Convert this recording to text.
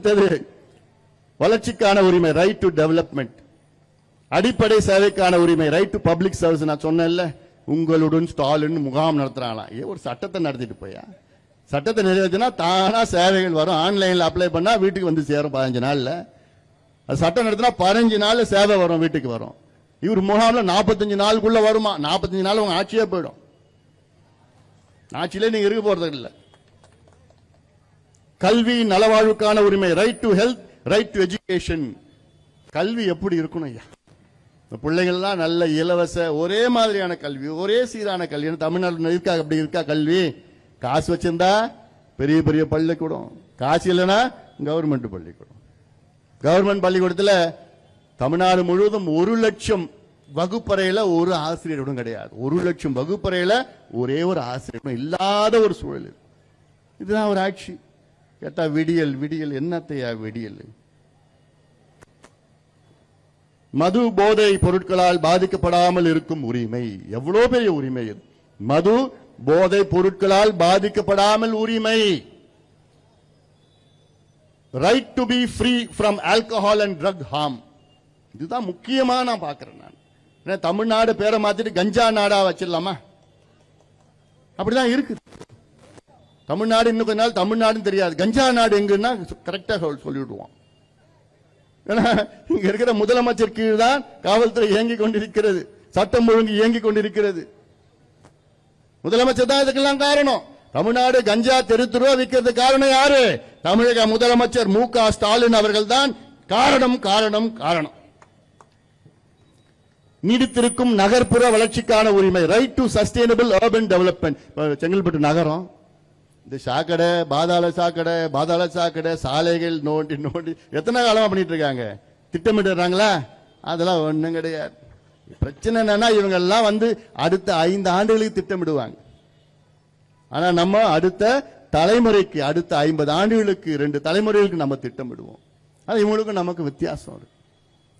அடுத்தது வளர்ச்சிக்கான உரிமை ரைட் டு டெவலப்மெண்ட் அடிப்படை சேவைக்கான உரிமை ரைட் டு பப்ளிக் சர்வீஸ் நான் சொன்னேன்ல உங்களுடன் ஸ்டாலின் முகாம் நடத்துறாங்களாம் ஏ ஒரு சட்டத்தை நடத்திட்டு போயா? சட்டத்தை நிறைவேற்றினா தானா சேவைகள் வரும். ஆன்லைன்ல அப்ளை பண்ணா வீட்டுக்கு வந்து சேரும் பதினஞ்சு நாள்ல. அது சட்டம் நடத்தினா பதினஞ்சு நாள்ல சேவை வரும் வீட்டுக்கு வரும். இவர் முகாம்ல நாற்பத்தஞ்சு நாளுக்குள்ள வருமா? நாற்பத்தஞ்சு நாள் உங்க ஆட்சியே போயிடும். ஆட்சியிலே நீங்க இருக்க போறது இல்ல கல்வி நலவாழ்வுக்கான உரிமை right to health right to education கல்வி எப்படி இருக்கணும் ஐயா? இந்த பிள்ளைகள்லாம் நல்ல இலவச ஒரே மாதிரியான கல்வி ஒரே சீரான கல்வி. தமிழ்நாடு இருக்கா அப்படி இருக்கா கல்வி? காசு வச்சிருந்தா பெரிய பெரிய பள்ளிக்கூடம். காசு இல்லைன்னா கவர்மெண்ட் பள்ளிக்கூடம். கவர்மெண்ட் பள்ளிக்கூடத்தில் தமிழ்நாடு முழுவதும் ஒரு லட்சம் வகுப்பறையில ஒரு ஆசிரியரும் கிடையாது. ஒரு லட்சம் வகுப்பறையில ஒரே ஒரு ஆசிரியரும் இல்லாத ஒரு சூழல் இதுதான் ஒரு ஆட்சி. கேட்டா விடியல் விடியல். என்னத்தையா விடியல்? மது போதை பொருட்களால் பாதிக்கப்படாமல் இருக்கும் உரிமை. எவ்வளவு பெரிய உரிமை இது? மது போதை பொருட்களால் பாதிக்கப்படாமல் உரிமை. Right to be free from alcohol and drug harm இதுதான் முக்கியமா நான் பாக்குறேன் நான். ஏன்னா தமிழ்நாடு பேரை மாத்திட்டு கஞ்சா நாடா வச்சிடலாமா? அப்படிதான் இருக்கு தமிழ்நாடு இன்னும் கொஞ்ச நாள் தமிழ்நாடுன்னு தெரியாது. கஞ்சா நாடு எங்கன்னா கரெக்டாக சொல்லிவிடுவான். ஏன்னா இங்க இருக்கிற முதலமைச்சர் கீழ் தான் காவல்துறை இயங்கிக் கொண்டிருக்கிறது. சட்டம் ஒழுங்கு இயங்கிக் கொண்டிருக்கிறது. முதலமைச்சர் தான் இதுக்கெல்லாம் காரணம். தமிழ்நாடு கஞ்சா தெரு தெருவா விற்கிறது காரணம் யாரு? தமிழக முதலமைச்சர் மு க ஸ்டாலின் அவர்கள் தான் காரணம் காரணம் காரணம். நீடித்திருக்கும் நகர்ப்புற வளர்ச்சிக்கான உரிமை right to sustainable urban development Chengalpattu நகரம் இந்த சாக்கடை பாதாள சாக்கடை பாதாள சாக்கடை சாலைகள் நோண்டி நோண்டி எத்தனை காலமா பண்ணிட்டு இருக்காங்க? திட்டமிட்டுறாங்களா? அதெல்லாம் ஒன்றும் கிடையாது. பிரச்சனை என்னன்னா இவங்க எல்லாம் வந்து அடுத்த ஐந்து ஆண்டுகளுக்கு திட்டமிடுவாங்க. ஆனா நம்ம அடுத்த தலைமுறைக்கு அடுத்த ஐம்பது ஆண்டுகளுக்கு ரெண்டு தலைமுறைகளுக்கு நம்ம திட்டமிடுவோம். அது இவங்களுக்கும் நமக்கு வித்தியாசம் இருக்கு.